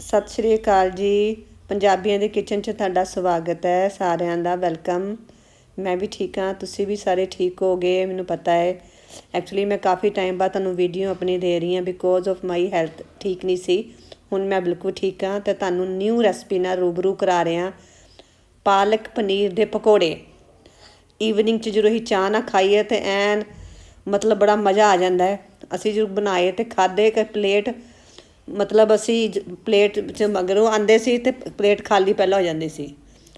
ਸਤਿ ਸ਼੍ਰੀ ਅਕਾਲ ਜੀ। ਪੰਜਾਬੀਆਂ ਦੇ ਕਿਚਨ 'ਚ ਤੁਹਾਡਾ ਸਵਾਗਤ ਹੈ। ਸਾਰਿਆਂ ਦਾ ਵੈਲਕਮ। ਮੈਂ ਵੀ ਠੀਕ ਹਾਂ। ਤੁਸੀਂ ਵੀ ਸਾਰੇ ਠੀਕ ਹੋਗੇ? ਮੈਨੂੰ ਪਤਾ ਹੈ। ਐਕਚੁਅਲੀ ਮੈਂ ਕਾਫੀ ਟਾਈਮ ਬਾਅਦ ਤੁਹਾਨੂੰ ਵੀਡੀਓ ਆਪਣੀ ਦੇ ਰਹੀ ਹਾਂ ਬਿਕੋਜ਼ ਆਫ ਮਾਈ ਹੈਲਥ ਠੀਕ ਨਹੀਂ ਸੀ। ਹੁਣ ਮੈਂ ਬਿਲਕੁਲ ਠੀਕ ਹਾਂ ਤੇ ਤੁਹਾਨੂੰ ਨਿਊ ਰੈਸਪੀ ਨਾਲ ਰੂਬਰੂ ਕਰਾ ਰਿਹਾ ਪਾਲਕ ਪਨੀਰ ਦੇ ਪਕੌੜੇ। ਈਵਨਿੰਗ 'ਚ ਜਦੋਂ ਅਸੀਂ ਚਾਹ ਨਾ ਖਾਈਏ ਤੇ ਐਨ ਮਤਲਬ ਬੜਾ ਮਜ਼ਾ ਆ ਜਾਂਦਾ ਹੈ। ਅਸੀਂ ਜਦੋਂ ਬਣਾਏ ਤੇ ਖਾਦੇ ਇੱਕ ਪਲੇਟ ਮਤਲਬ ਅਸੀਂ ਪਲੇਟ 'ਚ ਮਗਰੋਂ ਆਉਂਦੇ ਸੀ ਤੇ ਪਲੇਟ ਖਾਲੀ ਪਹਿਲਾਂ ਹੋ ਜਾਂਦੀ ਸੀ।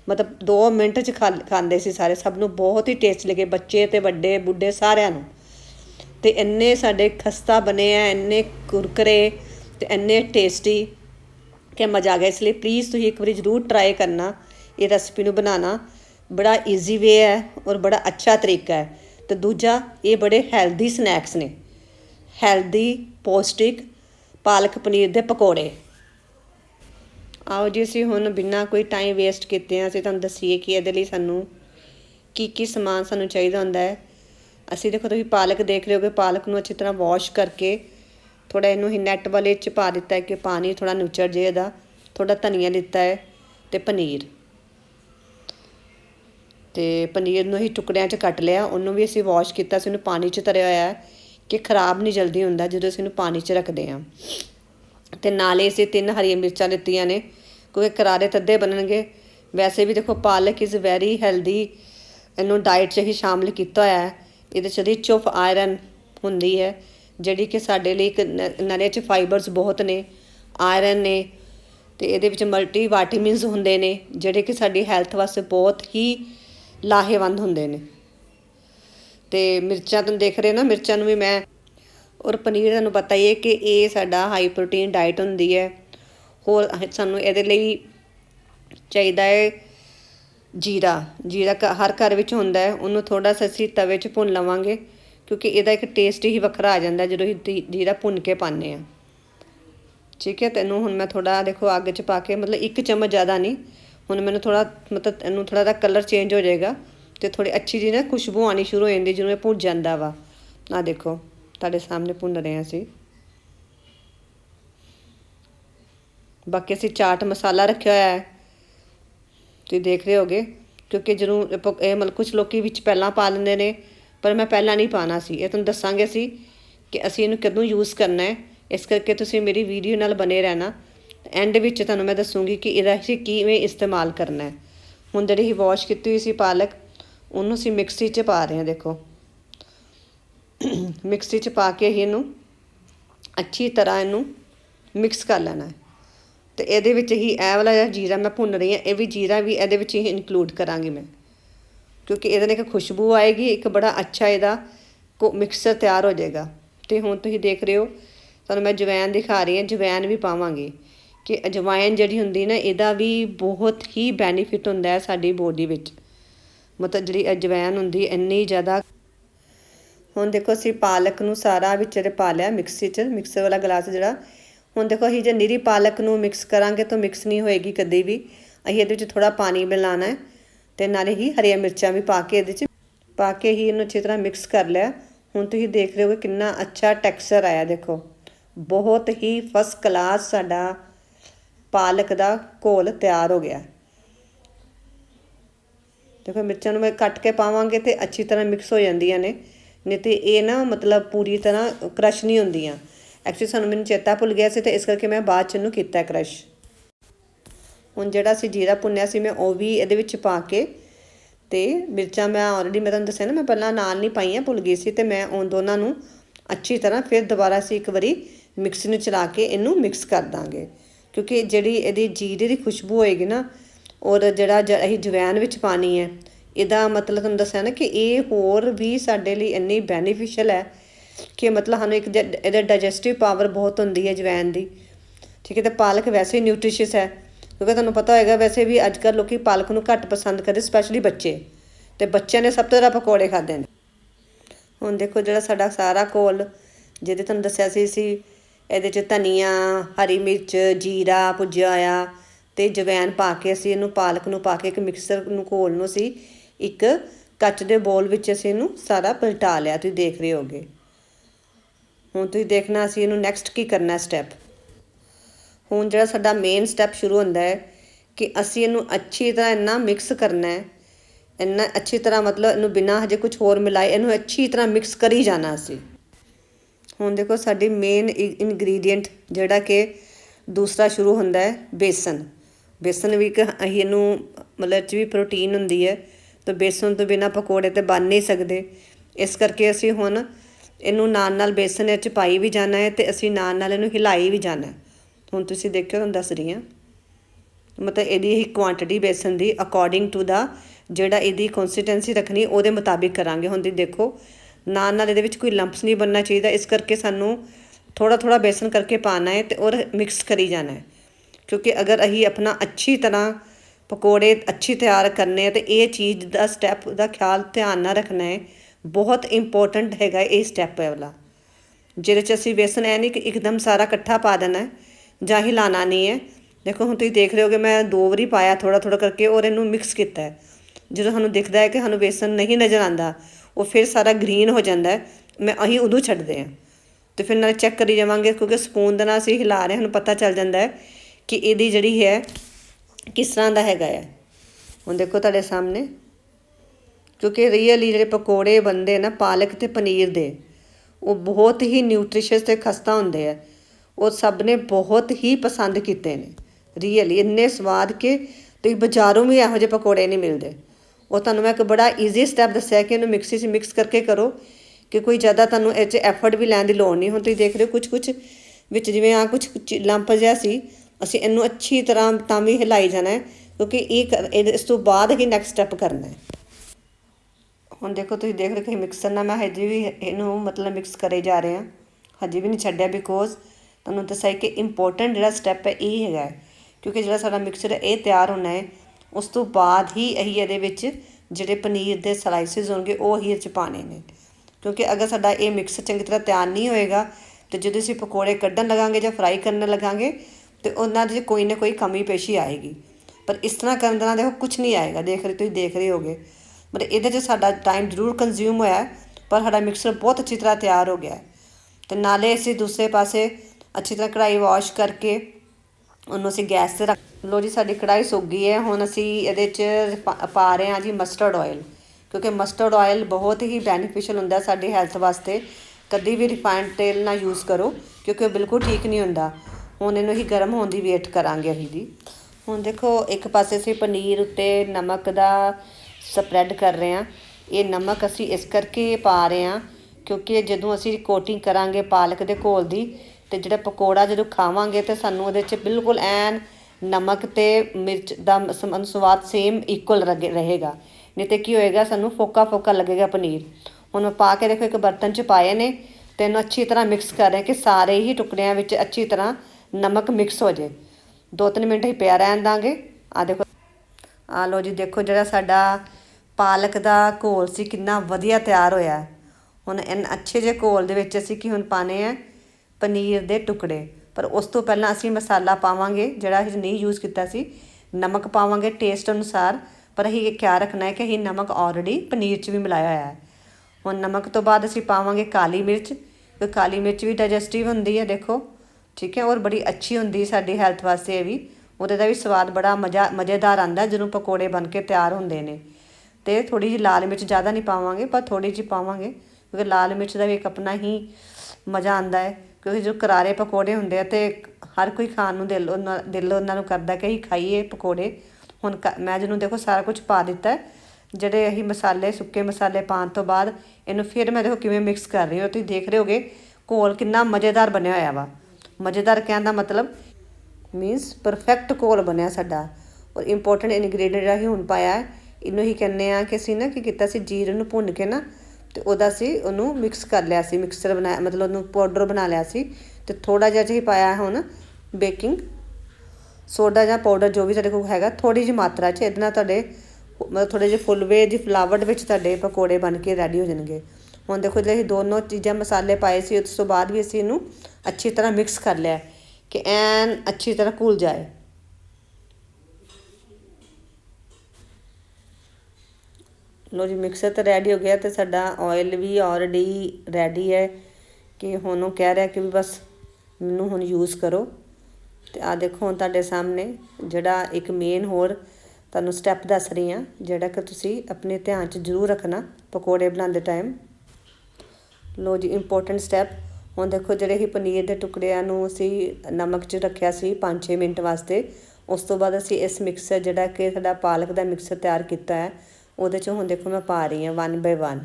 ਮਤਲਬ 2 ਮਿੰਟ 'ਚ ਖਾ ਖਾਂਦੇ ਸੀ ਸਾਰੇ, ਸਭ ਨੂੰ ਬਹੁਤ ਹੀ ਟੇਸਟ ਲੱਗੇ ਬੱਚੇ ਤੇ ਵੱਡੇ, ਬੁੱਢੇ ਸਾਰਿਆਂ ਨੂੰ। ਤੇ ਇੰਨੇ ਸਾਡੇ ਖਸਤਾ ਬਣੇ ਆ, ਇੰਨੇ ਕੁਰਕਰੇ ਤੇ ਇੰਨੇ ਟੇਸਟੀ ਕਿ ਮਜ਼ਾ ਆ ਗਿਆ। ਇਸ ਲਈ ਪਲੀਜ਼ ਤੁਸੀਂ ਇੱਕ ਵਾਰੀ ਜ਼ਰੂਰ ਟਰਾਈ ਕਰਨਾ, ਇਹ ਰੈਸਪੀ ਨੂੰ ਬਣਾਉਣਾ। ਬੜਾ ਈਜ਼ੀ ਵੇ ਹੈ ਔਰ ਬੜਾ ਅੱਛਾ ਤਰੀਕਾ ਹੈ। ਤੇ ਦੂਜਾ, ਇਹ ਬੜੇ ਹੈਲਦੀ ਸਨੈਕਸ ਨੇ। ਹੈਲਦੀ ਪੌਸ਼ਟਿਕ ਪਾਲਕ ਪਨੀਰ ਦੇ ਪਕੌੜੇ। ਆਓ ਜੀ, ਅਸੀਂ ਹੁਣ ਬਿਨਾਂ ਕੋਈ ਟਾਈਮ ਵੇਸਟ ਕੀਤੇ ਆ ਅਸੀਂ ਤੁਹਾਨੂੰ ਦੱਸੀਏ ਕਿ ਇਹਦੇ ਲਈ ਸਾਨੂੰ ਕੀ ਕੀ ਸਮਾਨ ਸਾਨੂੰ ਚਾਹੀਦਾ ਹੁੰਦਾ ਹੈ। ਅਸੀਂ ਦੇਖੋ, ਤੁਸੀਂ ਪਾਲਕ ਦੇਖ ਰਹੇ ਹੋਗੇ, ਪਾਲਕ ਨੂੰ ਅੱਛੀ ਤਰ੍ਹਾਂ ਵਾਸ਼ ਕਰਕੇ ਥੋੜਾ ਇਹਨੂੰ ਹੀ ਨੈਟ ਵਾਲੇ ਚ ਪਾ ਦਿੱਤਾ ਹੈ ਕਿ ਪਾਣੀ ਥੋੜਾ ਨੁਚੜ ਜੇ ਇਹਦਾ ਥੋੜਾ ਧਨੀਆ ਲਿੱਤਾ ਹੈ ਤੇ ਪਨੀਰ। ਤੇ ਪਨੀਰ ਨੂੰ ਹੀ ਟੁਕੜਿਆਂ 'ਚ ਕੱਟ ਲਿਆ, ਉਹਨੂੰ ਵੀ ਅਸੀਂ ਵਾਸ਼ ਕੀਤਾ ਸੀ ਉਹਨੂੰ ਪਾਣੀ 'ਚ ਤਰਿਆ ਹੋਇਆ ਹੈ। ਕਿ ਖਰਾਬ ਨਹੀਂ ਜਲਦੀ ਹੁੰਦਾ ਜਦੋਂ ਅਸੀਂ ਇਹਨੂੰ ਪਾਣੀ 'ਚ ਰੱਖਦੇ ਹਾਂ। ਤੇ ਨਾਲੇ ਅਸੀਂ ਤਿੰਨ ਹਰੀਆਂ ਮਿਰਚਾਂ ਲਿੱਤੀਆਂ ਨੇ, ਕਿਉਂਕਿ ਕਰਾਰੇ ਤੱਦੇ ਬਣਨਗੇ। ਵੈਸੇ ਵੀ ਦੇਖੋ ਪਾਲਕ ਇਜ਼ ਵੈਰੀ ਹੈਲਦੀ ਇਹਨੂੰ ਡਾਈਟ 'ਚ ਹੀ ਸ਼ਾਮਿਲ ਕੀਤਾ ਹੋਇਆ ਹੈ। ਇਹਦੇ 'ਚ ਰਿਚ ਆਫ ਆਇਰਨ ਹੁੰਦੀ ਹੈ, ਜਿਹੜੀ ਕਿ ਸਾਡੇ ਲਈ ਇੱਕ ਨ- ਨਰੇ 'ਚ ਫਾਈਬਰਸ ਬਹੁਤ ਨੇ। ਆਇਰਨ ਨੇ, ਤੇ ਇਹਦੇ ਵਿੱਚ ਮਲਟੀ ਵਿਟਾਮਿਨਸ ਹੁੰਦੇ ਨੇ, ਜਿਹੜੇ ਕਿ ਸਾਡੀ ਹੈਲਥ ਵਾਸਤੇ ਬਹੁਤ ਹੀ ਲਾਹੇਵੰਦ ਹੁੰਦੇ ਨੇ। ਤੇ ਮਿਰਚਾਂ ਤੁਹਾਨੂੰ ਦੇਖ ਰਹੇ ਨਾ, ਮਿਰਚਾਂ ਨੂੰ ਵੀ ਮੈਂ ਔਰ ਪਨੀਰ ਤੁਹਾਨੂੰ ਪਤਾ ਹੀ ਹੈ ਕਿ ਇਹ ਸਾਡਾ ਹਾਈ ਪ੍ਰੋਟੀਨ ਡਾਈਟ ਹੁੰਦੀ ਹੈ। ਹੋਰ ਸਾਨੂੰ ਇਹਦੇ ਲਈ ਚਾਹੀਦਾ ਹੈ ਜੀਰਾ। ਜੀਰਾ ਕ- ਹਰ ਘਰ ਵਿੱਚ ਹੁੰਦਾ ਹੈ, ਉਹਨੂੰ ਥੋੜਾ ਸਾ ਅਸੀਂ ਤਵੇ 'ਚ ਭੁੰਨ ਲਵਾਂਗੇ, ਕਿਉਂਕਿ ਇਹਦਾ ਇੱਕ ਟੇਸਟ ਹੀ ਵੱਖਰਾ ਆ ਜਾਂਦਾ ਜਦੋਂ ਅਸੀਂ ਤੀ- ਜੀਰਾ ਭੁੰਨ ਕੇ ਪਾਉਂਦੇ ਆ ਠੀਕ ਹੈ, ਤੈਨੂੰ ਹੁਣ ਮੈਂ ਥੋੜਾ ਦੇਖੋ ਅੱਗ 'ਚ ਪਾ ਕੇ, ਮਤਲਬ ਇੱਕ ਚਮਚ ਜ਼ਿਆਦਾ ਨਹੀਂ, ਹੁਣ ਮੈਨੂੰ ਥੋੜਾ ਮਤਲਬ ਇਹਨੂੰ ਥੋੜਾ ਦਾ ਕਲਰ ਚੇਂਜ ਹੋ ਜਾਏਗਾ। ਤੇ ਥੋੜੀ ਅੱਛੀ ਜੀ ਨਾ ਖੁਸ਼ਬੂ ਆਣੀ ਸ਼ੁਰੂ ਹੋ ਜਾਂਦੀ ਜਦੋਂ ਇਹ ਭੁੱਜ ਜਾਂਦਾ ਵਾ। ਆ ਦੇਖੋ, ਤੁਹਾਡੇ ਸਾਹਮਣੇ ਭੁੰਨ ਰਹੇ ਹਾਂ ਅਸੀਂ। ਬਾਕੀ ਅਸੀਂ ਚਾਟ ਮਸਾਲਾ ਰੱਖਿਆ ਹੋਇਆ ਹੈ। ਤੁਸੀਂ ਦੇਖ ਰਹੇ ਹੋਗੇ, ਕਿਉਂਕਿ ਜਦੋਂ ਇਹ ਇਹ ਮਤਲਬ ਕੁਝ ਲੋਕੀ ਵਿੱਚ ਪਹਿਲਾਂ ਪਾ ਲੈਂਦੇ ਨੇ, ਪਰ ਮੈਂ ਪਹਿਲਾਂ ਨਹੀਂ ਪਾਣਾ ਸੀ। ਇਹ ਤੁਹਾਨੂੰ ਦੱਸਾਂਗੇ ਅਸੀਂ ਕਿ ਅਸੀਂ ਇਹਨੂੰ ਕਦੋਂ ਯੂਜ਼ ਕਰਨਾ ਹੈ। ਇਸ ਕਰਕੇ ਤੁਸੀਂ ਮੇਰੀ ਵੀਡੀਓ ਨਾਲ ਬਨੇ ਰਹਿਣਾ। ਐਂਡ ਵਿੱਚ ਤੁਹਾਨੂੰ ਮੈਂ ਦੱਸੂਗੀ ਕਿ ਇਹਦਾ ਅਸੀਂ ਕਿਵੇਂ ਇਸਤੇਮਾਲ ਕਰਨਾ ਹੈ। ਹੁਣ ਜਿਹੜੀ ਹੀ ਵਾਸ਼ ਕੀਤੀ ਹੋਈ ਸੀ ਪਾਲਕ ਉਹਨੂੰ ਅਸੀਂ ਮਿਕਸੀ 'ਚ ਪਾ ਰਹੇ ਹਾਂ, ਦੇਖੋ। ਮਿਕਸੀ 'ਚ ਪਾ ਕੇ ਹੀ ਇਹਨੂੰ ਅੱਛੀ ਤਰ੍ਹਾਂ ਇਹਨੂੰ ਮਿਕਸ ਕਰ ਲੈਣਾ ਹੈ। ਤੇ ਇਹਦੇ ਵਿੱਚ ਹੀ ਇਹ ਵਾਲਾ ਜਿਹੜਾ ਜੀਰਾ ਮੈਂ ਭੁੰਨ ਰਹੀ ਹਾਂ, ਇਹ ਵੀ ਜੀਰਾ ਵੀ ਇਹਦੇ ਵਿੱਚ ਹੀ ਇਨਕਲੂਡ ਕਰਾਂਗੀ ਮੈਂ। ਕਿਉਂਕਿ ਇਹਦੇ ਨਾਲ ਇੱਕ ਖੁਸ਼ਬੂ ਆਏਗੀ, ਇੱਕ ਬੜਾ ਅੱਛਾ ਇਹਦਾ ਕੋ ਮਿਕਸਚਰ ਤਿਆਰ ਹੋ ਜਾਏਗਾ। ਤੇ ਹੁਣ ਤੁਸੀਂ ਦੇਖ ਰਹੇ ਹੋ, ਤੁਹਾਨੂੰ ਮੈਂ ਜਵੈਨ ਦਿਖਾ ਰਹੀ ਹਾਂ ਜਵੈਨ ਵੀ ਪਾਵਾਂਗੇ। ਕਿ ਅਜਵਾਇਨ ਜਿਹੜੀ ਹੁੰਦੀ ਨਾ, ਇਹਦਾ ਵੀ ਬਹੁਤ ਹੀ ਬੈਨੀਫਿਟ ਹੁੰਦਾ ਹੈ ਸਾਡੀ ਬੋਡੀ ਵਿੱਚ। ਮਤਲਬ ਜਿਹੜੀ ਅਜਵੈਨ ਹੁੰਦੀ ਇੰਨੀ ਜ਼ਿਆਦਾ ਹੁਣ ਦੇਖੋ ਅਸੀਂ ਪਾਲਕ ਨੂੰ ਸਾਰਾ ਵਿੱਚ ਇਹਦੇ ਪਾ ਲਿਆ ਮਿਕਸੀ 'ਚ ਮਿਕਸਰ ਵਾਲਾ ਗਲਾਸ ਜਿਹੜਾ, ਹੁਣ ਦੇਖੋ ਅਸੀਂ ਜੇ ਨਿਰੀ ਪਾਲਕ ਨੂੰ ਮਿਕਸ ਕਰਾਂਗੇ ਤਾਂ ਮਿਕਸ ਨਹੀਂ ਹੋਏਗੀ ਕਦੇ ਵੀ। ਅਸੀਂ ਇਹਦੇ ਵਿੱਚ ਥੋੜਾ ਪਾਣੀ ਮਿਲਾਣਾ ਹੈ ਤੇ ਨਾਲੇ ਹੀ ਹਰੀਆਂ ਮਿਰਚਾਂ ਵੀ ਪਾ ਕੇ ਇਹਦੇ 'ਚ ਪਾ ਕੇ ਹੀ ਇਹਨੂੰ ਅੱਛੀ ਤਰ੍ਹਾਂ ਮਿਕਸ ਕਰ ਲਿਆ। ਹੁਣ ਤੁਸੀਂ ਦੇਖ ਰਹੇ ਹੋ ਕਿ ਕਿੰਨਾ ਅੱਛਾ ਟੈਕਸਚਰ ਆਇਆ ਦੇਖੋ। ਬਹੁਤ ਹੀ ਫਸਟ ਕਲਾਸ ਸਾਡਾ ਪਾਲਕ ਦਾ ਘੋਲ ਤਿਆਰ ਹੋ ਗਿਆ। ਦੇਖੋ ਮਿਰਚਾਂ ਨੂੰ ਮੈਂ ਕੱਟ ਕੇ ਪਾਵਾਂਗੇ ਤੇ ਅੱਛੀ ਤਰ੍ਹਾਂ ਮਿਕਸ ਹੋ ਜਾਂਦੀਆਂ ਨੇ। ਨਹੀਂ ਤੇ ਇਹ ਨਾ ਮਤਲਬ ਪੂਰੀ ਤਰ੍ਹਾਂ ਕ੍ਰਸ਼ ਨਹੀਂ ਹੁੰਦੀਆਂ। ਐਕਚੁਅਲੀ ਸਾਨੂੰ ਮੈਨੂੰ ਚੇਤਾ ਭੁੱਲ ਗਿਆ ਸੀ ਤੇ ਇਸ ਕਰਕੇ ਮੈਂ ਬਾਅਦ ਚ ਇਹਨੂੰ ਕੀਤਾ ਕ੍ਰਸ਼ ਹੁਣ ਜਿਹੜਾ ਸੀ ਜੀਰਾ ਭੁੰਨਿਆ ਸੀ ਮੈਂ ਉਹ ਵੀ ਇਹਦੇ ਵਿੱਚ ਪਾ ਕੇ ਤੇ ਮਿਰਚਾਂ ਮੈਂ ਆਲਰੇਡੀ ਮੈਂ ਤੁਹਾਨੂੰ ਦੱਸਿਆ ਨਾ ਮੈਂ ਪਹਿਲਾਂ ਨਾਲ ਨਹੀਂ ਪਾਈਆਂ, ਭੁੱਲ ਗਈ ਸੀ ਤੇ ਮੈਂ ਉਹ ਦੋਨਾਂ ਨੂੰ ਅੱਛੀ ਤਰ੍ਹਾਂ ਫਿਰ ਦੁਬਾਰਾ ਸੀ ਇੱਕ ਵਾਰੀ ਮਿਕਸੀ ਨੂੰ ਚਲਾ ਕੇ ਇਹਨੂੰ ਮਿਕਸ ਕਰ ਦਾਂਗੇ। ਕਿਉਂਕਿ ਜਿਹੜੀ ਇਹਦੀ ਜੀਰੇ ਦੀ ਖੁਸ਼ਬੂ ਹੋਏਗੀ ਨਾ ਔਰ ਜਿਹੜਾ ਜ- ਅਸੀਂ ਜਵੈਨ ਵਿੱਚ ਪਾਣੀ ਹੈ, ਇਹਦਾ ਮਤਲਬ ਤੁਹਾਨੂੰ ਦੱਸਿਆ ਨਾ ਕਿ ਇਹ ਹੋਰ ਵੀ ਸਾਡੇ ਲਈ ਇੰਨੀ ਬੈਨੀਫੀਸ਼ੀਅਲ ਹੈ ਕਿ ਮਤਲਬ ਸਾਨੂੰ ਇੱਕ ਜ- ਇਹਦਾ ਡਾਈਜੈਸਟਿਵ ਪਾਵਰ ਬਹੁਤ ਹੁੰਦੀ ਹੈ ਜਵੈਨ ਦੀ। ਠੀਕ ਹੈ, ਤੇ ਪਾਲਕ ਵੈਸੇ ਹੀ ਨਿਊਟ੍ਰੀਸ਼ੀਅਸ ਹੈ, ਕਿਉਂਕਿ ਤੁਹਾਨੂੰ ਪਤਾ ਹੋਏਗਾ ਵੈਸੇ ਵੀ ਅੱਜ ਕੱਲ੍ਹ ਲੋਕੀ ਪਾਲਕ ਨੂੰ ਘੱਟ ਪਸੰਦ ਕਰਦੇ ਸਪੈਸ਼ਲੀ ਬੱਚੇ। ਤੇ ਬੱਚਿਆਂ ਨੇ ਸਭ ਤੋਂ ਜ਼ਿਆਦਾ ਪਕੌੜੇ ਖਾਦੇ ਨੇ। ਹੁਣ ਦੇਖੋ ਜਿਹੜਾ ਸਾਡਾ ਸਾਰਾ ਕੋਲ, ਜਿਹਦੇ ਤੁਹਾਨੂੰ ਦੱਸਿਆ ਸੀ ਸੀ ਇਹਦੇ 'ਚ ਧਨੀਆ, ਹਰੀ ਮਿਰਚ, ਜੀਰਾ, ਭੁੱਜਿਆ ਹੋਇਆ ਤੇ ਜਵੈਨ ਪਾ ਕੇ ਅਸੀਂ ਇਹਨੂੰ ਪਾਲਕ ਨੂੰ ਪਾ ਕੇ ਇੱਕ ਮਿਕਸਰ ਨੂੰ ਘੋਲ ਨੂੰ ਅਸੀਂ ਇੱਕ ਕੱਚ ਦੇ ਬੋਲ ਵਿੱਚ ਅਸੀਂ ਇਹਨੂੰ ਸਾਰਾ ਪਲਟਾ ਲਿਆ। ਤੁਸੀਂ ਦੇਖ ਰਹੇ ਹੋਗੇ। ਹੁਣ ਤੁਸੀਂ ਦੇਖਣਾ ਅਸੀਂ ਇਹਨੂੰ ਨੈਕਸਟ ਕੀ ਕਰਨਾ ਸਟੈਪ ਹੁਣ ਜਿਹੜਾ ਸਾਡਾ ਮੇਨ ਸਟੈਪ ਸ਼ੁਰੂ ਹੁੰਦਾ ਹੈ ਕਿ ਅਸੀਂ ਇਹਨੂੰ ਅੱਛੀ ਤਰ੍ਹਾਂ ਇੰਨਾ ਮਿਕਸ ਕਰਨਾ ਹੈ। ਇੰਨਾ ਅੱਛੀ ਤਰ੍ਹਾਂ ਮਤਲਬ ਇਹਨੂੰ ਬਿਨਾਂ ਹਜੇ ਕੁਝ ਹੋਰ ਮਿਲਾਏ ਇਹਨੂੰ ਅੱਛੀ ਤਰ੍ਹਾਂ ਮਿਕਸ ਕਰੀ ਜਾਣਾ ਅਸੀਂ। ਹੁਣ ਦੇਖੋ ਸਾਡੀ ਮੇਨ ਇਨਗਰੀਡੀਅੰਟ ਜਿਹੜਾ ਕਿ ਦੂਸਰਾ ਸ਼ੁਰੂ ਹੁੰਦਾ ਹੈ ਬੇਸਨ। ਬੇਸਨ ਵੀ ਇੱਕ ਅਸੀਂ ਇਹਨੂੰ ਮਤਲਬ 'ਚ ਵੀ ਪ੍ਰੋਟੀਨ ਹੁੰਦੀ ਹੈ, ਤਾਂ ਬੇਸਨ ਤੋਂ ਬਿਨਾ ਪਕੌੜੇ ਤੇ ਬਣ ਨਹੀਂ ਸਕਦੇ। ਇਸ ਕਰਕੇ ਅਸੀਂ ਹੁਣ ਇਹਨੂੰ ਨਾਲ ਨਾਲ ਬੇਸਨ ਵਿੱਚ ਪਾਈ ਵੀ ਜਾਣਾ ਹੈ ਤੇ ਅਸੀਂ ਨਾਲ ਨਾਲ ਇਹਨੂੰ ਹਿਲਾਈ ਵੀ ਜਾਣਾ ਹੈ। ਹੁਣ ਤੁਸੀਂ ਦੇਖਿਓ, ਤੁਹਾਨੂੰ ਦੱਸ ਰਹੀ ਹਾਂ। ਮਤਲਬ ਇਹਦੀ ਹੀ ਕੁਆਂਟੀਟੀ ਬੇਸਨ ਦੀ ਅਕੋਰਡਿੰਗ ਟੂ ਦਾ ਜਿਹੜਾ ਇਹਦੀ ਕੰਸਿਸਟੈਂਸੀ ਰੱਖਣੀ, ਉਹਦੇ ਮੁਤਾਬਿਕ ਕਰਾਂਗੇ। ਹੁਣ ਦੀ ਦੇਖੋ, ਨਾਲ ਨਾਲ ਇਹਦੇ ਵਿੱਚ ਕੋਈ ਲੰਪਸ ਨਹੀਂ ਬਣਨਾ ਚਾਹੀਦਾ। ਇਸ ਕਰਕੇ ਸਾਨੂੰ ਥੋੜਾ ਥੋੜਾ ਬੇਸਨ ਕਰਕੇ ਪਾਣਾ ਹੈ ਤੇ ਔਰ ਮਿਕਸ ਕਰੀ ਜਾਣਾ ਹੈ। ਕਿਉਂਕਿ ਅਗਰ ਅਸੀਂ ਆਪਣਾ ਅੱਛੀ ਤਰ੍ਹਾਂ ਪਕੌੜੇ ਅੱਛੀ ਤਿਆਰ ਕਰਨੇ ਆ ਤੇ ਇਹ ਚੀਜ਼ ਦਾ ਸਟੈਪ ਦਾ ਖਿਆਲ ਧਿਆਨ ਨਾਲ ਰੱਖਣਾ ਹੈ, ਬਹੁਤ ਇੰਪੋਰਟੈਂਟ ਹੈਗਾ ਇਹ ਸਟੈਪ ਹੈ ਵਾਲਾ। ਜਿਹਦੇ ਚ ਅਸੀਂ ਬੇਸਨ ਐ ਨਹੀਂ ਕਿ ਇੱਕਦਮ ਸਾਰਾ ਇਕੱਠਾ ਪਾ ਦੇਣਾ ਹੈ, ਜਾਂ ਹਿਲਾਣਾ ਨਹੀਂ ਹੈ। ਦੇਖੋ ਹੁਣ ਤੁਸੀਂ ਦੇਖ ਰਹੇ ਹੋ ਕਿ ਮੈਂ ਦੋ ਵਾਰੀ ਪਾਇਆ ਥੋੜਾ ਥੋੜਾ ਕਰਕੇ ਔਰ ਇਹਨੂੰ ਮਿਕਸ ਕੀਤਾ ਹੈ। ਜਦੋਂ ਸਾਨੂੰ ਦਿਖਦਾ ਹੈ ਕਿ ਸਾਨੂੰ ਬੇਸਨ ਨਹੀਂ ਨਜ਼ਰ ਆਂਦਾ ਉਹ ਫਿਰ ਸਾਰਾ ਗ੍ਰੀਨ ਹੋ ਜਾਂਦਾ ਹੈ, ਮੈਂ ਅਸੀਂ ਉਦੋਂ ਛੱਡਦੇ ਹਾਂ। ਤੇ ਫਿਰ ਨਾਲ ਚੈੱਕ ਕਰੀ ਜਾਵਾਂਗੇ ਕਿਉਂਕਿ ਸਪੂਨ ਦੇ ਨਾਲ ਅਸੀਂ ਹਿਲਾ ਰਹੇ ਹਾਂ, ਸਾਨੂੰ ਪਤਾ ਚੱਲ ਜਾਂਦਾ ਹੈ ਕਿ ਇਹਦੀ ਜਿਹੜੀ ਹੈ, ਕਿਸ ਤਰ੍ਹਾਂ ਦਾ ਹੈਗਾ ਹੈ ਹੁਣ ਦੇਖੋ ਤੁਹਾਡੇ ਸਾਹਮਣੇ। ਕਿਉਂਕਿ ਰੀਅਲੀ ਜਿਹੜੇ ਪਕੌੜੇ ਬਣਦੇ ਨਾ, ਪਾਲਕ ਤੇ ਪਨੀਰ ਦੇ, ਉਹ ਬਹੁਤ ਹੀ ਨਿਊਟ੍ਰੀਸ਼ੀਅਸ ਤੇ ਖਸਤਾ ਹੁੰਦੇ ਆ। ਉਹ ਸਭ ਨੇ ਬਹੁਤ ਹੀ ਪਸੰਦ ਕੀਤੇ ਨੇ। ਰੀਅਲੀ ਇੰਨੇ ਸਵਾਦ ਕਿ ਤੁਸੀਂ ਬਾਜ਼ਾਰੋਂ ਵੀ ਇਹੋ ਜਿਹੇ ਪਕੌੜੇ ਨਹੀਂ ਮਿਲਦੇ। ਉਹ ਤੁਹਾਨੂੰ ਮੈਂ ਇੱਕ ਬੜਾ ਈਜ਼ੀ ਸਟੈਪ ਦੱਸਿਆ ਕਿ ਇਹਨੂੰ ਮਿਕਸੀ 'ਚ ਮਿਕਸ ਕਰਕੇ ਕਰੋ, ਕਿ ਕੋਈ ਜ਼ਿਆਦਾ ਤੁਹਾਨੂੰ ਇਹ 'ਚ ਐਫਰਟ ਵੀ ਲੈਣ ਦੀ ਲੋੜ ਨਹੀਂ। ਹੁਣ ਤੁਸੀਂ ਦੇਖ ਰਹੇ ਹੋ ਕੁਝ ਕੁਝ ਵਿੱਚ ਜਿਵੇਂ ਆ ਕੁਝ ਲੰਪ ਜਿਹਾ ਸੀ ਅਸੀਂ ਇਹਨੂੰ ਅੱਛੀ ਤਰ੍ਹਾਂ ਤਾਂ ਵੀ ਹਿਲਾਈ ਜਾਣਾ ਹੈ, ਕਿਉਂਕਿ ਇਹ ਕਰ- ਇਹ ਇਸ ਤੋਂ ਬਾਅਦ ਹੀ ਨੈਕਸਟ ਸਟੈਪ ਕਰਨਾ ਹੈ। ਹੁਣ ਦੇਖੋ, ਤੁਸੀਂ ਦੇਖ ਰਹੇ ਕਿ ਮਿਕਸਰ ਨਾਲ ਮੈਂ ਹਜੇ ਵੀ ਇਹਨੂੰ ਮਤਲਬ ਮਿਕਸ ਕਰੇ ਜਾ ਰਹੇ ਹਾਂ। ਹਜੇ ਵੀ ਨਹੀਂ ਛੱਡਿਆ ਬਿਕੋਜ਼ ਤੁਹਾਨੂੰ ਦੱਸਿਆ ਕਿ ਇੰਪੋਰਟੈਂਟ ਜਿਹੜਾ ਸਟੈਪ ਹੈ, ਇਹ ਹੈਗਾ ਹੈ। ਕਿਉਂਕਿ ਜਿਹੜਾ ਸਾਡਾ ਮਿਕਸਚਰ ਹੈ, ਇਹ ਤਿਆਰ ਹੋਣਾ ਹੈ। ਉਸ ਤੋਂ ਬਾਅਦ ਹੀ ਅਸੀਂ ਇਹਦੇ ਵਿੱਚ ਜਿਹੜੇ ਪਨੀਰ ਦੇ ਸਲਾਈਸਿਸ ਹੋਣਗੇ, ਉਹ ਅਸੀਂ ਇਹ 'ਚ ਪਾਣੇ ਨੇ। ਕਿਉਂਕਿ ਅਗਰ ਸਾਡਾ ਇਹ ਮਿਕਸ ਚੰਗੀ ਤਰ੍ਹਾਂ ਤਿਆਰ ਨਹੀਂ ਹੋਏਗਾ, ਤੇ ਜਦੋਂ ਅਸੀਂ ਪਕੌੜੇ ਕੱਢਣ ਲਗਾਂਗੇ ਜਾਂ ਫਰਾਈ ਕਰਨ ਲਗਾਂਗੇ ਤੇ ਉਹਨਾਂ ਦੇ 'ਚ ਕੋਈ ਨਾ ਕੋਈ ਕਮੀ ਪੇਸ਼ੀ ਆਏਗੀ। ਪਰ ਇਸ ਤਰ੍ਹਾਂ ਕਰਨ ਦੇ ਨਾਲ ਦੇਖੋ ਕੁਝ ਨਹੀਂ ਆਏਗਾ। ਦੇਖ ਰਹੇ ਤੁਸੀਂ ਦੇਖ ਰਹੇ ਹੋਗੇ। ਪਰ ਇਹਦੇ 'ਚ ਸਾਡਾ ਟਾਈਮ ਜ਼ਰੂਰ ਕੰਜ਼ਿਊਮ ਹੋਇਆ ਪਰ ਸਾਡਾ ਮਿਕਸਰ ਬਹੁਤ ਅੱਛੀ ਤਰ੍ਹਾਂ ਤਿਆਰ ਹੋ ਗਿਆ ਹੈ। ਤੇ ਨਾਲੇ ਅਸੀਂ ਦੂਸਰੇ ਪਾਸੇ ਅੱਛੀ ਤਰ੍ਹਾਂ ਕੜਾਈ ਵਾਸ਼ ਕਰਕੇ ਉਹਨੂੰ ਅਸੀਂ ਗੈਸ ਤੇ ਰੱਖ ਲੋ ਜੀ, ਸਾਡੀ ਕੜਾਈ ਸੁੱਕ ਗਈ ਹੈ। ਹੁਣ ਅਸੀਂ ਇਹਦੇ 'ਚ ਪਾ- ਪਾ ਰਹੇ ਹਾਂ ਜੀ ਮਸਟਰਡ ਆਇਲ ਕਿਉਂਕਿ ਮਸਟਰਡ ਆਇਲ ਬਹੁਤ ਹੀ ਬੈਨੀਫੀਸ਼ੀਅਲ ਹੁੰਦਾ ਸਾਡੀ ਹੈਲਥ ਵਾਸਤੇ। ਕਦੀ ਵੀ ਰਿਫਾਈਨਡ ਤੇਲ ਨਾ ਯੂਜ਼ ਕਰੋ, ਕਿਉਂਕਿ ਉਹ ਬਿਲਕੁਲ ਠੀਕ ਨਹੀਂ ਹੁੰਦਾ। ਹੁਣ ਇਹਨੂੰ ਹੀ ਗਰਮ ਹੋਣ ਦੀ ਵੇਟ ਕਰਾਂਗੇ ਅਸੀਂ ਜੀ। ਹੁਣ ਦੇਖੋ, ਇੱਕ ਪਾਸੇ ਅਸੀਂ ਪਨੀਰ ਉੱਤੇ ਨਮਕ ਦਾ ਸਪਰੈਡ ਕਰ ਰਹੇ ਹਾਂ। ਇਹ ਨਮਕ ਅਸੀਂ ਇਸ ਕਰਕੇ ਪਾ ਰਹੇ ਹਾਂ ਕਿਉਂਕਿ ਜਦੋਂ ਅਸੀਂ ਕੋਟਿੰਗ ਕਰਾਂਗੇ ਪਾਲਕ ਦੇ ਘੋਲ ਦੀ ਤੇ ਜਿਹੜਾ ਪਕੌੜਾ ਜਦੋਂ ਖਾਵਾਂਗੇ ਤੇ ਸਾਨੂੰ ਉਹਦੇ 'ਚ ਬਿਲਕੁਲ ਐਨ ਨਮਕ ਤੇ ਮਿਰਚ ਦਾ ਸਮ- ਸਵਾਦ ਸੇਮ ਇਕੁਅਲ ਰਹੇਗਾ। ਨਹੀਂ ਤੇ ਕੀ ਹੋਏਗਾ, ਸਾਨੂੰ ਫੋਕਾ ਫੋਕਾ ਲੱਗੇਗਾ ਪਨੀਰ। ਹੁਣ ਮੈਂ ਪਾ ਕੇ ਦੇਖੋ, ਇੱਕ ਬਰਤਨ 'ਚ ਪਾਏ ਨੇ ਤੇ ਇਹਨੂੰ ਅੱਛੀ ਤਰ੍ਹਾਂ ਮਿਕਸ ਕਰ ਰਹੇ ਕਿ ਸਾਰੇ ਹੀ ਟੁਕੜਿਆਂ ਵਿੱਚ ਅੱਛੀ ਤਰ੍ਹਾਂ ਨਮਕ ਮਿਕਸ ਹੋ ਜਾਏ ਦੋ ਤਿੰਨ ਮਿੰਟ ਹੀ ਪਿਆ ਰਹਿਣ ਦਾਂਗੇ। ਆ ਦੇਖੋ। ਆ ਲੋ ਜੀ, ਦੇਖੋ ਜਿਹੜਾ ਸਾਡਾ ਪਾਲਕ ਦਾ ਘੋਲ ਸੀ, ਕਿੰਨਾ ਵਧੀਆ ਤਿਆਰ ਹੋਇਆ। ਹੁਣ ਇਨ ਅੱਛੇ ਜਿਹੇ ਘੋਲ ਦੇ ਵਿੱਚ ਅਸੀਂ ਕੀ ਹੁਣ ਪਾਣੇ ਆ? ਪਨੀਰ ਦੇ ਟੁਕੜੇ। ਪਰ ਉਸ ਤੋਂ ਪਹਿਲਾਂ ਅਸੀਂ ਮਸਾਲਾ ਪਾਵਾਂਗੇ, ਜਿਹੜਾ ਅਸੀਂ ਨਹੀਂ ਯੂਜ਼ ਕੀਤਾ ਸੀ। ਨਮਕ ਪਾਵਾਂਗੇ ਟੇਸਟ ਅਨੁਸਾਰ। ਪਰ ਅਸੀਂ ਇਹ ਖਿਆਲ ਰੱਖਣਾ ਹੈ ਕਿ ਅਸੀਂ ਨਮਕ ਆਲਰੇਡੀ ਪਨੀਰ 'ਚ ਵੀ ਮਿਲਾਇਆ ਹੋਇਆ ਹੈ। ਹੁਣ ਨਮਕ ਤੋਂ ਬਾਅਦ ਅਸੀਂ ਪਾਵਾਂਗੇ ਕਾਲੀ ਮਿਰਚ। ਕਿਉਂਕਿ ਕਾਲੀ ਮਿਰਚ ਵੀ ਡਾਈਜੈਸਟਿਵ ਹੁੰਦੀ ਹੈ, ਦੇਖੋ। ਠੀਕ ਹੈ, ਔਰ ਬੜੀ ਅੱਛੀ ਹੁੰਦੀ ਸਾਡੀ ਹੈਲਥ ਵਾਸਤੇ ਇਹ ਵੀ। ਉਹਦੇ ਦਾ ਵੀ ਸਵਾਦ ਬੜਾ ਮਜ਼ਾ, ਮਜ਼ੇਦਾਰ ਆਂਦਾ ਜਦੋਂ ਪਕੌੜੇ ਬਣ ਕੇ ਤਿਆਰ ਹੁੰਦੇ ਨੇ। ਤੇ ਥੋੜੀ ਜਿਹੀ ਲਾਲ ਮਿਰਚ ਜ਼ਿਆਦਾ ਨਹੀਂ ਪਾਵਾਂਗੇ, ਪਰ ਥੋੜੀ ਜਿਹੀ ਪਾਵਾਂਗੇ, ਕਿਉਂਕਿ ਲਾਲ ਮਿਰਚ ਦਾ ਵੀ ਇੱਕ ਆਪਣਾ ਹੀ ਮਜ਼ਾ ਆਂਦਾ ਹੈ। ਕਿਉਂਕਿ ਜੋ ਕਰਾਰੇ ਪਕੌੜੇ ਹੁੰਦੇ ਆ ਤੇ ਹਰ ਕੋਈ ਖਾਣ ਨੂੰ ਦਿਲ ਉਹਨਾਂ ਦਿਲ ਉਹਨਾਂ ਨੂੰ ਕਰਦਾ ਕਿ ਅਸੀਂ ਖਾਈਏ ਪਕੌੜੇ। ਹੁਣ ਕ- ਮੈਂ ਜਿਹਨੂੰ ਦੇਖੋ ਸਾਰਾ ਕੁਝ ਪਾ ਦਿੱਤਾ ਜਿਹੜੇ ਅਸੀਂ ਮਸਾਲੇ, ਸੁੱਕੇ ਮਸਾਲੇ ਪਾਉਣ ਤੋਂ ਬਾਅਦ, ਇਹਨੂੰ ਫਿਰ ਮੈਂ ਦੇਖੋ ਕਿਵੇਂ ਮਿਕਸ ਕਰ ਰਹੀ ਹਾਂ। ਤੁਸੀਂ ਦੇਖ ਰਹੇ ਹੋਗੇ, ਘੋਲ ਕਿੰਨਾ ਮਜ਼ੇਦਾਰ ਬਣਿਆ ਹੋਇਆ ਵਾ। ਮਜ਼ੇਦਾਰ ਕਹਿਣ ਦਾ ਮਤਲਬ ਮੀਨਸ ਪਰਫੈਕਟ ਘੋਲ ਬਣਿਆ ਸਾਡਾ। ਔਰ ਇੰਪੋਰਟੈਂਟ ਇਨਗਰੀਡੀਐਂਟ ਜਿਹੜਾ ਅਸੀਂ ਹੁਣ ਪਾਇਆ ਇਹਨੂੰ ਹੀ ਕਹਿੰਦੇ ਆ ਕਿ ਅਸੀਂ ਨਾ ਕੀ ਕੀਤਾ ਸੀ, ਜੀਰੇ ਨੂੰ ਭੁੰਨ ਕੇ ਨਾ ਤੇ ਉਹਦਾ ਸੀ ਉਹਨੂੰ ਮਿਕਸ ਕਰ ਲਿਆ ਸੀ ਮਿਕਸਰ ਬਣਾਇਆ ਮਤਲਬ ਉਹਨੂੰ ਪਾਊਡਰ ਬਣਾ ਲਿਆ ਸੀ ਤੇ ਥੋੜਾ ਜਿਹਾ ਜਿਹੀ ਪਾਇਆ ਹੁਣ ਬੇਕਿੰਗ ਸੋਡਾ ਜਾਂ ਪਾਊਡਰ ਜੋ ਵੀ ਤੁਹਾਡੇ ਕੋਲ ਹੈਗਾ ਥੋੜੀ ਜਿਹੀ ਮਾਤਰਾ 'ਚ, ਇਹਦੇ ਨਾਲ ਤੁਹਾਡੇ, ਮਤਲਬ ਥੋੜੇ ਜਿਹੇ ਫੁੱਲਵੇ ਦੀ ਫਲਾਵਟ ਵਿੱਚ ਤੁਹਾਡੇ ਪਕੌੜੇ ਬਣ ਕੇ ਰੈਡੀ ਹੋ ਜਾਣਗੇ। ਹੁਣ ਦੇਖੋ ਜਿਹੜੇ ਅਸੀਂ ਦੋਨੋਂ ਚੀਜ਼ਾਂ ਮਸਾਲੇ ਪਾਏ ਸੀ, ਉਸ ਤੋਂ ਬਾਅਦ ਵੀ ਅਸੀਂ ਇਹਨੂੰ ਅੱਛੀ ਤਰ੍ਹਾਂ ਮਿਕਸ ਕਰ ਲਿਆ ਕਿ ਐਨ ਅੱਛੀ ਤਰ੍ਹਾਂ ਘੁਲ ਜਾਏ। ਲੋ ਜੀ ਮਿਕਸਰ ਤਾਂ ਰੈਡੀ ਹੋ ਗਿਆ ਤੇ ਸਾਡਾ ਆਇਲ ਵੀ ਆਲਰੇਡੀ ਰੈਡੀ ਹੈ ਕਿ ਹੁਣ ਉਹ ਕਹਿ ਰਿਹਾ ਕਿ ਵੀ ਬਸ ਮੈਨੂੰ ਹੁਣ ਯੂਜ਼ ਕਰੋ। ਤੇ ਆ ਦੇਖੋ ਹੁਣ ਤੁਹਾਡੇ ਸਾਹਮਣੇ ਜਿਹੜਾ ਇੱਕ ਮੇਨ ਹੋਰ ਤੁਹਾਨੂੰ ਸਟੈਪ ਦੱਸ ਰਹੀ ਹਾਂ, ਜਿਹੜਾ ਕਿ ਤੁਸੀਂ ਆਪਣੇ ਧਿਆਨ 'ਚ ਜ਼ਰੂਰ ਰੱਖਣਾ ਪਕੌੜੇ ਬਣਾਉਂਦੇ ਟਾਈਮ ਲੋ ਜੀ ਇੰਪੋਰਟੈਂਟ ਸਟੈਪ ਹੁਣ ਦੇਖੋ ਜਿਹੜੇ ਹੀ ਪਨੀਰ ਦੇ ਟੁਕੜਿਆਂ ਨੂੰ ਅਸੀਂ ਨਮਕ 'ਚ ਰੱਖਿਆ ਸੀ 5-6 ਮਿੰਟ ਵਾਸਤੇ, ਉਸ ਤੋਂ ਬਾਅਦ ਅਸੀਂ ਇਸ ਮਿਕਸਰ ਜਿਹੜਾ ਕਿ ਸਾਡਾ ਪਾਲਕ ਦਾ ਮਿਕਸਰ ਤਿਆਰ ਕੀਤਾ ਹੈ, ਉਹਦੇ 'ਚ ਹੁਣ ਦੇਖੋ ਮੈਂ ਪਾ ਰਹੀ ਹਾਂ 1 ਬਾਈ 1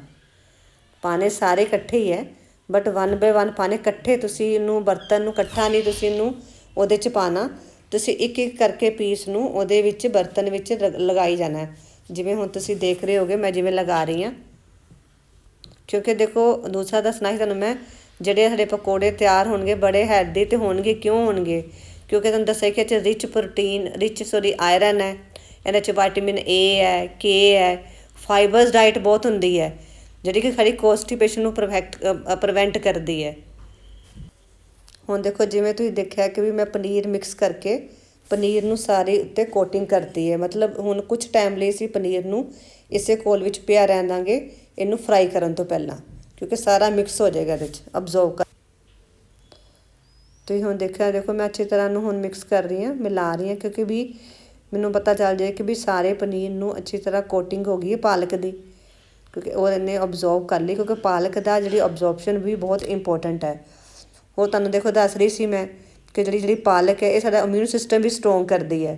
ਪਾਣੇ ਸਾਰੇ ਇਕੱਠੇ ਹੀ ਹੈ ਬਟ 1 ਬਾਈ 1 ਪਾਣੇ ਇਕੱਠੇ ਤੁਸੀਂ ਇਹਨੂੰ, ਬਰਤਨ ਨੂੰ ਇਕੱਠਾ ਨਹੀਂ ਤੁਸੀਂ ਇਹਨੂੰ ਉਹਦੇ 'ਚ ਪਾਣਾ। ਤੁਸੀਂ ਇੱਕ ਇੱਕ ਕਰਕੇ ਪੀਸ ਨੂੰ ਉਹਦੇ ਵਿੱਚ ਬਰਤਨ ਵਿੱਚ ਲ- ਲਗਾਈ ਜਾਣਾ ਜਿਵੇਂ ਹੁਣ ਤੁਸੀਂ ਦੇਖ ਰਹੇ ਹੋਗੇ, ਮੈਂ ਜਿਵੇਂ ਲਗਾ ਰਹੀ ਹਾਂ। ਕਿਉਂਕਿ ਦੇਖੋ, ਦੂਸਰਾ ਦੱਸਣਾ ਹੀ ਤੁਹਾਨੂੰ ਮੈਂ, ਜਿਹੜੇ ਸਾਡੇ ਪਕੌੜੇ ਤਿਆਰ ਹੋਣਗੇ, ਬੜੇ ਹੈਲਦੀ ਤੇ ਹੋਣਗੇ, ਕਿਉਂ ਹੋਣਗੇ? ਕਿਉਂਕਿ ਤੁਹਾਨੂੰ ਦੱਸਿਆ ਕਿ ਇਹ 'ਚ rich protein rich sorry iron ਹੈ, ਇਹਦੇ 'ਚ ਵਿਟਾਮਿਨ ਏ ਹੈ ਕੇ ਹੈ ਫਾਈਬਰਸ ਡਾਈਟ ਬਹੁਤ ਹੁੰਦੀ ਹੈ, ਜਿਹੜੀ ਕਿ ਖੜੀ ਕੋਸਟੀਪੇਸ਼ਨ ਨੂੰ ਪ੍ਰੋਫੈਕਟ ਪ੍ਰੀਵੈਂਟ ਕਰਦੀ ਹੈ। ਹੁਣ ਦੇਖੋ, ਜਿਵੇਂ ਤੁਸੀਂ ਦੇਖਿਆ ਕਿ ਵੀ ਮੈਂ ਪਨੀਰ ਮਿਕਸ ਕਰਕੇ ਪਨੀਰ ਨੂੰ ਸਾਰੇ ਉੱਤੇ ਕੋਟਿੰਗ ਕਰਤੀ ਹੈ, ਮਤਲਬ ਹੁਣ ਕੁਝ ਟਾਈਮ ਲਈ ਅਸੀਂ ਪਨੀਰ ਨੂੰ ਇਸੇ ਕੋਲ ਵਿੱਚ ਪਿਆ ਰਹਿਣ ਦਾਂਗੇ ਇਹਨੂੰ ਫਰਾਈ ਕਰਨ ਤੋਂ ਪਹਿਲਾਂ, ਕਿਉਂਕਿ ਸਾਰਾ ਮਿਕਸ ਹੋ ਜਾਏਗਾ ਇਹਦੇ ਵਿੱਚ ਅਬਜ਼ਰਵ ਕਰ ਤੁਸੀਂ ਹੁਣ ਦੇਖਿਆ, ਦੇਖੋ ਮੈਂ ਅੱਛੀ ਤਰ੍ਹਾਂ ਨੂੰ ਹੁਣ ਮਿਕਸ ਕਰ ਰਹੀ ਹਾਂ, ਮਿਲਾ ਰਹੀ ਹਾਂ, ਕਿਉਂਕਿ ਵੀ ਮੈਨੂੰ ਪਤਾ ਚੱਲ ਜਾਏ ਕਿ ਵੀ ਸਾਰੇ ਪਨੀਰ ਨੂੰ ਅੱਛੀ ਤਰ੍ਹਾਂ ਕੋਟਿੰਗ ਹੋ ਗਈ ਹੈ ਪਾਲਕ ਦੀ, ਕਿਉਂਕਿ ਉਹ ਇਹਨੇ ਅਬਜ਼ਰਵ ਕਰ ਲਈ, ਕਿਉਂਕਿ ਪਾਲਕ ਦਾ ਜਿਹੜੀ ਅਬਜ਼ਰਪਸ਼ਨ ਵੀ ਬਹੁਤ ਇੰਪੋਰਟੈਂਟ ਹੈ। ਉਹ ਤੁਹਾਨੂੰ ਦੇਖੋ, ਦੱਸ ਰਹੀ ਸੀ ਮੈਂ ਕਿ ਜਿਹੜੀ ਜਿਹੜੀ ਪਾਲਕ ਹੈ, ਇਹ ਸਾਡਾ ਇਮਿਊਨ ਸਿਸਟਮ ਵੀ ਸਟਰੋਂਗ ਕਰਦੀ ਹੈ,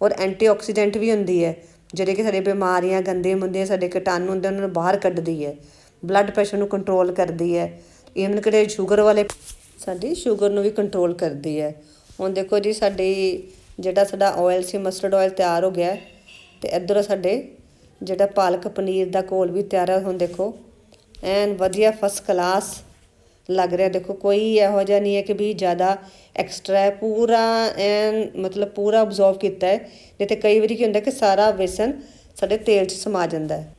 ਔਰ ਐਂਟੀਆਕਸੀਡੈਂਟ ਵੀ ਹੁੰਦੀ ਹੈ ਜਿਹੜੇ ਕਿ ਸਾਡੇ ਬਿਮਾਰੀਆਂ, ਗੰਦੇ ਮੁੰਦੇ, ਸਾਡੇ ਕੀਟਾਣੂ ਹੁੰਦੇ, ਉਹਨਾਂ ਨੂੰ ਬਾਹਰ ਕੱਢਦੀ ਹੈ। ਬਲੱਡ ਪ੍ਰੈਸ਼ਰ ਨੂੰ ਕੰਟਰੋਲ ਕਰਦੀ ਹੈ। ਇਵਨ ਕਿਹੜੇ ਸ਼ੂਗਰ ਵਾਲੇ ਸਾਡੀ ਸ਼ੂਗਰ ਨੂੰ ਵੀ ਕੰਟਰੋਲ ਕਰਦੀ ਹੈ। ਹੁਣ ਦੇਖੋ ਜੀ, ਸਾਡੀ ਜਿਹੜਾ ਸਾਡਾ ਆਇਲ ਸੀ ਮਸਟਰਡ ਆਇਲ ਤਿਆਰ ਹੋ ਗਿਆ ਹੈ ਤੇ ਇੱਧਰ ਸਾਡੇ ਜਿਹੜਾ ਪਾਲਕ ਪਨੀਰ ਦਾ ਘੋਲ ਵੀ ਤਿਆਰ ਹੈ। ਹੁਣ ਦੇਖੋ, ਐਨ ਵਧੀਆ ਫਸਟ ਕਲਾਸ ਲੱਗ ਰਿਹਾ। ਦੇਖੋ, ਕੋਈ ਇਹੋ ਜਿਹਾ ਨਹੀਂ ਹੈ ਕਿ ਵੀ ਜ਼ਿਆਦਾ ਐਕਸਟਰਾ ਹੈ, ਪੂਰਾ ਐਨ ਮਤਲਬ ਪੂਰਾ ਅਬਜ਼ਰਵ ਕੀਤਾ ਹੈ। ਨਹੀਂ ਤੇ ਕਈ ਵਾਰੀ ਕੀ ਹੁੰਦਾ ਕਿ ਸਾਰਾ ਬੇਸਨ ਸਾਡੇ ਤੇਲ 'ਚ ਸਮਾ ਜਾਂਦਾ ਹੈ।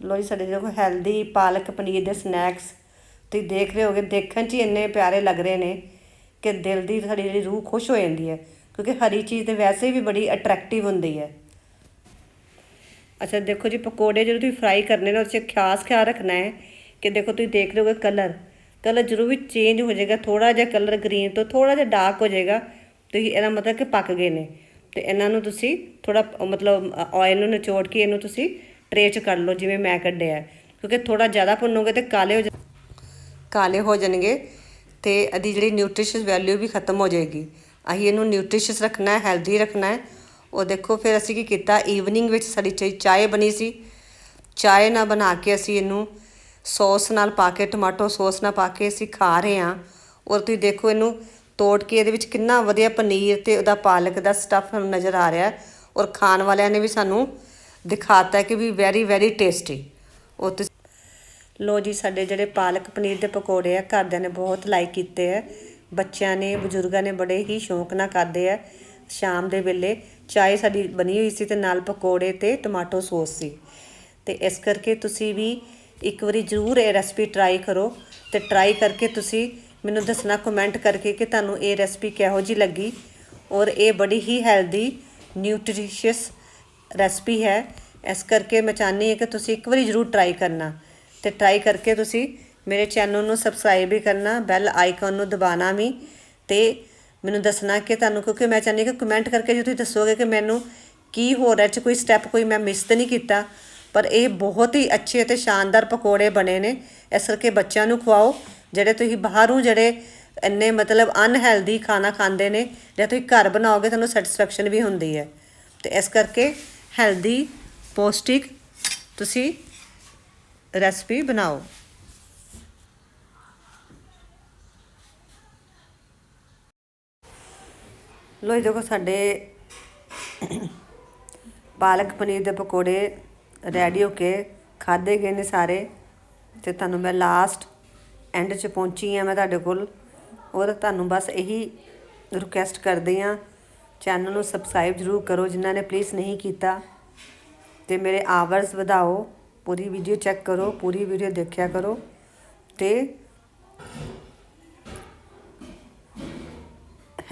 ਲੋ ਜੀ, ਸਾਡੇ ਦੇਖੋ ਹੈਲਦੀ ਪਾਲਕ ਪਨੀਰ ਦੇ ਸਨੈਕਸ ਤੁਸੀਂ ਦੇਖ ਰਹੇ ਹੋਗੇ, ਦੇਖਣ 'ਚ ਹੀ ਇੰਨੇ ਪਿਆਰੇ ਲੱਗ ਰਹੇ ਨੇ ਕਿ ਦਿਲ ਦੀ ਸਾਡੀ ਜਿਹੜੀ ਰੂਹ ਖੁਸ਼ ਹੋ ਜਾਂਦੀ ਹੈ, ਕਿਉਂਕਿ ਹਰੀ ਚੀਜ਼ ਤੇ ਵੈਸੇ ਵੀ ਬੜੀ ਅਟਰੈਕਟਿਵ ਹੁੰਦੀ ਹੈ। ਅੱਛਾ, ਦੇਖੋ ਜੀ, ਪਕੌੜੇ ਜਦੋਂ ਤੁਸੀਂ ਫਰਾਈ ਕਰਨੇ ਨੇ ਉਸ 'ਚ ਖਾਸ ਖਿਆਲ ਰੱਖਣਾ ਹੈ ਕਿ ਦੇਖੋ ਤੁਸੀਂ ਦੇਖ ਰਹੇ ਹੋਗੇ ਕਲਰ ਕਲਰ ਜ਼ਰੂਰ ਵੀ ਚੇਂਜ ਹੋ ਜਾਏਗਾ ਥੋੜਾ ਜਿਹਾ ਕਲਰ ਗ੍ਰੀਨ ਤੋਂ ਥੋੜਾ ਜਿਹਾ ਡਾਰਕ ਹੋ ਜਾਏਗਾ। ਤੁਸੀਂ ਇਹਦਾ ਮਤਲਬ ਕਿ ਪੱਕ ਗਏ ਨੇ। ਤੇ ਇਹਨਾਂ ਨੂੰ ਤੁਸੀਂ ਥੋੜਾ ਮਤਲਬ ਆਇਲ ਨੂੰ ਨਿਚੋੜ ਕੇ ਇਹਨੂੰ ਤੁਸੀਂ ਟਰੇ 'ਚ ਕੱਢ ਲਓ, ਜਿਵੇਂ ਮੈਂ ਕੱਢਿਆ। ਕਿਉਂਕਿ ਥੋੜਾ ਜ਼ਿਆਦਾ ਭੁੰਨੋਗੇ ਤੇ ਕਾਲੇ ਹੋ ਜਾ, ਕਾਲੇ ਹੋ ਜਾਣਗੇ ਤੇ ਇਹਦੀ ਜਿਹੜੀ ਨਿਊਟ੍ਰੀਸ਼ੀਅਸ ਵੈਲਿਊ ਵੀ ਖਤਮ ਹੋ ਜਾਏਗੀ। ਅਸੀਂ ਇਹਨੂੰ ਨਿਊਟ੍ਰੀਸ਼ੀਅਸ ਰੱਖਣਾ ਹੈ ਹੈਲਦੀ ਰੱਖਣਾ ਹੈ। ਉਹ ਦੇਖੋ, ਫਿਰ ਅਸੀਂ ਕੀ ਕੀਤਾ ਈਵਨਿੰਗ ਵਿੱਚ ਸਾਡੀ ਚਾਹ ਬਣੀ ਸੀ। ਚਾਹ ਨਾ ਬਣਾ ਕੇ ਅਸੀਂ ਇਹਨੂੰ ਸੌਸ ਨਾਲ ਪਾ ਕੇ, ਟਮਾਟੋ ਸੌਸ ਨਾਲ ਪਾ ਕੇ ਅਸੀਂ ਖਾ ਰਹੇ ਹਾਂ। ਔਰ ਤੁਸੀਂ ਦੇਖੋ ਇਹਨੂੰ ਤੋੜ ਕੇ ਇਹਦੇ ਵਿੱਚ ਕਿੰਨਾ ਵਧੀਆ ਪਨੀਰ ਤੇ ਉਹਦਾ ਪਾਲਕ ਦਾ ਸਟਫ ਨਜ਼ਰ ਆ ਰਿਹਾ ਔਰ ਖਾਣ ਵਾਲਿਆਂ ਨੇ ਵੀ ਸਾਨੂੰ ਦਿਖਾਤਾ ਹੈ ਕਿ ਵੀ ਵੈਰੀ ਵੈਰੀ ਟੇਸਟੀ ਉਹ ਤੁਸੀਂ ਲੋ ਜੀ, ਸਾਡੇ ਜਿਹੜੇ ਪਾਲਕ ਪਨੀਰ ਦੇ ਪਕੌੜੇ ਆ, ਘਰਦਿਆਂ ਨੇ ਬਹੁਤ ਲਾਈਕ ਕੀਤੇ ਆ ਬੱਚਿਆਂ ਨੇ, ਬਜ਼ੁਰਗਾਂ ਨੇ ਬੜੇ ਹੀ ਸ਼ੌਂਕ ਨਾਲ ਕਰਦੇ ਆ ਸ਼ਾਮ ਦੇ ਵੇਲੇ ਚਾਹ ਸਾਡੀ ਬਣੀ ਹੋਈ ਸੀ ਤੇ ਨਾਲ ਪਕੌੜੇ ਤੇ ਟਮਾਟੋ ਸੌਸ ਸੀ। ਤੇ ਇਸ ਕਰਕੇ ਤੁਸੀਂ ਵੀ ਇੱਕ ਵਾਰੀ ਜ਼ਰੂਰ ਇਹ ਰੈਸਪੀ ਟਰਾਈ ਕਰੋ ਤੇ ਟਰਾਈ ਕਰਕੇ ਤੁਸੀਂ ਮੈਨੂੰ ਦੱਸਣਾ ਕਮੈਂਟ ਕਰਕੇ ਕਿ ਤੁਹਾਨੂੰ ਇਹ ਰੈਸਪੀ ਕਿਹੋ ਜੀ ਲੱਗੀ। ਔਰ ਇਹ ਬੜੀ ਹੀ ਹੈਲਦੀ ਨਿਊਟ੍ਰੀਸ਼ੀਅਸ ਰੈਸਪੀ ਹੈ। ਇਸ ਕਰਕੇ ਮੈਂ ਚਾਹੁੰਦੀ ਹਾਂ ਕਿ ਤੁਸੀਂ ਇੱਕ ਵਾਰੀ ਜ਼ਰੂਰ ਟਰਾਈ ਕਰਨਾ। ਤੇ ਟਰਾਈ ਕਰਕੇ ਤੁਸੀਂ ਮੇਰੇ ਚੈਨਲ ਨੂੰ ਸਬਸਕ੍ਰਾਈਬ ਵੀ ਕਰਨਾ ਬੈਲ ਆਈਕਨ ਨੂੰ ਦਬਾਉਣਾ ਵੀ। ਤੇ ਮੈਨੂੰ ਦੱਸਣਾ ਕਿ ਤੁਹਾਨੂੰ, ਕਿਉਂਕਿ ਮੈਂ ਚਾਹੁੰਦੀ ਹਾਂ ਕਿ ਕਮੈਂਟ ਕਰਕੇ ਜੇ ਤੁਸੀਂ ਦੱਸੋਗੇ ਕਿ ਮੈਨੂੰ ਕੀ ਹੋ ਰਿਹਾ ਚ ਕੋਈ ਸਟੈਪ ਕੋਈ ਮੈਂ ਮਿਸ ਤਾਂ ਨਹੀਂ ਕੀਤਾ। ਪਰ ਇਹ ਬਹੁਤ ਹੀ ਅੱਛੇ ਅਤੇ ਸ਼ਾਨਦਾਰ ਪਕੌੜੇ ਬਣੇ ਨੇ। ਇਸ ਕਰਕੇ ਬੱਚਿਆਂ ਨੂੰ ਖਵਾਓ। ਜਿਹੜੇ ਤੁਸੀਂ ਬਾਹਰੋਂ ਜਿਹੜੇ ਇੰਨੇ ਮਤਲਬ ਅਨਹੈਲਦੀ ਖਾਣਾ ਖਾਂਦੇ ਨੇ, ਜੇ ਤੁਸੀਂ ਘਰ ਬਣਾਓਗੇ, ਤੁਹਾਨੂੰ ਸੈਟੀਸਫੈਕਸ਼ਨ ਵੀ ਹੁੰਦੀ ਹੈ। ਤੇ ਇਸ ਕਰਕੇ ਹੈਲਦੀ ਪੌਸ਼ਟਿਕ ਤੁਸੀਂ ਰੈਸਪੀ ਬਣਾਓ। ਲੋ ਇਹ ਦੇਖੋ ਸਾਡੇ ਪਾਲਕ ਪਨੀਰ ਦੇ ਪਕੌੜੇ ਰੈਡੀ ਹੋ ਕੇ ਖਾਦੇ ਗਏ ਨੇ ਸਾਰੇ ਤੇ ਤੁਹਾਨੂੰ ਮੈਂ ਲਾਸਟ ਐਂਡ 'ਚ ਪਹੁੰਚੀ ਆ ਮੈਂ ਤੁਹਾਡੇ ਕੋਲ ਔਰ ਤੁਹਾਨੂੰ ਬਸ ਇਹੀ ਰਿਕੁਐਸਟ ਕਰਦੀ ਆ ਚੈਨਲ ਨੂੰ ਸਬਸਕ੍ਰਾਈਬ ਜ਼ਰੂਰ ਕਰੋ ਜਿਨ੍ਹਾਂ ਨੇ ਪਲੀਜ਼ ਨਹੀਂ ਕੀਤਾ ਤੇ ਮੇਰੇ ਆਵਰਸ ਵਧਾਓ, ਪੂਰੀ ਵੀਡੀਓ ਚੈੱਕ ਕਰੋ, ਪੂਰੀ ਵੀਡੀਓ ਦੇਖਿਆ ਕਰੋ ਤੇ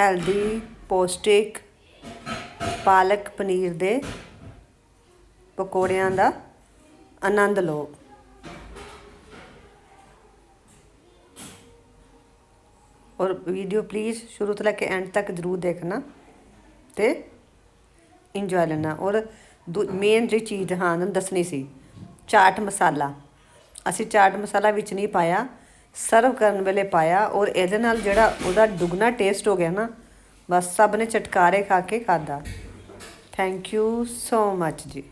ਹੈਲਦੀ ਪੌਸ਼ਟਿਕ ਪਾਲਕ ਪਨੀਰ ਦੇ ਪਕੌੜਿਆਂ ਦਾ ਆਨੰਦ ਲਓ। ਔਰ ਵੀਡੀਓ ਪਲੀਜ਼ ਸ਼ੁਰੂ ਤੋਂ ਲੈ ਕੇ ਐਂਡ ਤੱਕ ਜ਼ਰੂਰ ਦੇਖਣਾ ਤੇ ਇੰਜੋਏ ਲੈਣਾ। ਔਰ ਮੇਨ ਜਿਹੜੀ ਚੀਜ਼, ਹਾਂ, ਤੁਹਾਨੂੰ ਦੱਸਣੀ ਸੀ, ਚਾਟ ਮਸਾਲਾ। ਅਸੀਂ ਚਾਟ ਮਸਾਲਾ ਵਿੱਚ ਨਹੀਂ ਪਾਇਆ ਸਰਵ ਕਰਨ ਵੇਲੇ ਪਾਇਆ ਔਰ ਇਹਦੇ ਨਾਲ ਜਿਹੜਾ ਉਹਦਾ ਦੁੱਗਣਾ ਟੇਸਟ ਹੋ ਗਿਆ ਨਾ, ਬਸ ਸਭ ਨੇ ਚਟਕਾਰੇ ਖਾ ਕੇ ਖਾਦਾ ਥੈਂਕ ਯੂ ਸੋ ਮੱਚ ਜੀ।